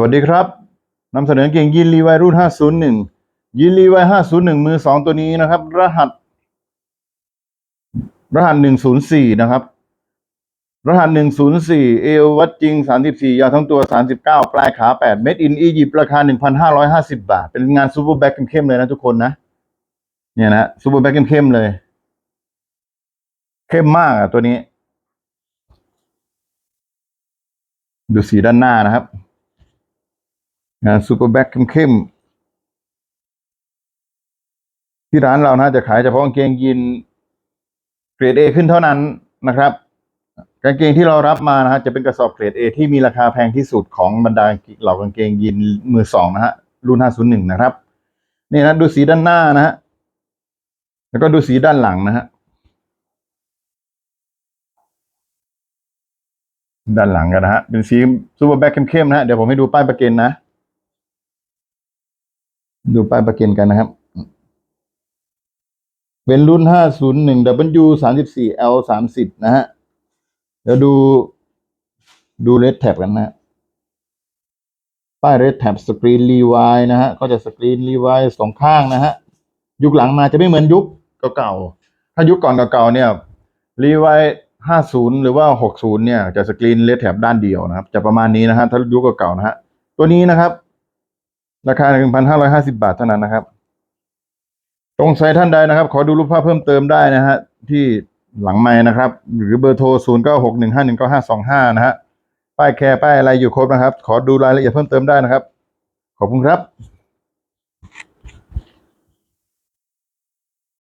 วัสดีครับนำเสนอเก่งยินรีไวรุ่น 501 ยินรีไว501 มือ 2 ตัวนี้นะครับ รหัส รหัส 104 นะครับ รหัส 104 เอววัดจริง 34 ยาวทั้งตัว 39 ปลายขา 8 เม็ดอินอียิปต์ราคา 1,550 บาท เป็นงานซูเปอร์แบ็คเข้มๆเลยนะทุกคนนะ เนี่ยนะซูเปอร์แบ็คเข้มๆเลย เข้มมากอะตัวนี้ ดูสีด้านหน้านะครับ งานซูเปอร์แบ็คเข้มๆที่ร้านเรานะจะขายเฉพาะกางเกงยีนเกรดเอขึ้นเท่านั้นนะครับ กางเกงที่เรารับมานะฮะจะเป็นกระสอบเกรดเอที่มีราคาแพงที่สุดของบรรดาเหล่ากางเกงยีนมือสองนะฮะรุ่น501นะครับนี่นะดูสีด้านหน้านะฮะแล้วก็ดูสีด้านหลังนะฮะด้านหลังกันนะฮะเป็นสีซูเปอร์แบ็คเข้มๆนะฮะเดี๋ยวผมให้ดูป้ายประเกันนะ ดูป้ายประกันกันนะครับเป็นรุ่น 501 W 34 L 30นะฮะ เดี๋ยวดูดูเรดแท็บกันนะฮะป้ายเรดแท็บสกรีนรีวายนะฮะ ก็จะสกรีนรีวายสองข้างนะฮะ ยุคหลังมาจะไม่เหมือนยุคเก่าๆ ถ้ายุคก่อนเก่าๆเนี่ยรีวาย50 หรือว่า 60 เนี่ย จะสกรีนเรดแท็บด้านเดียวนะครับ จะประมาณนี้นะฮะ ถ้ายุคเก่าๆนะฮะ ตัวนี้นะครับ ราคา 1,550 บาทเท่านั้นนะครับ ตรงใส่ท่านใดนะครับ ขอดูรูปภาพเพิ่มเติมได้นะฮะที่หลังไม้นะครับ หรือเบอร์โทร 0 9 6 1 5 1 9 5 2 5 นะฮะป้ายแคร์ป้ายอะไรอยู่ครบนะครับ ขอดูรายละเอียดเพิ่มเติมได้นะครับ ขอบคุณครับ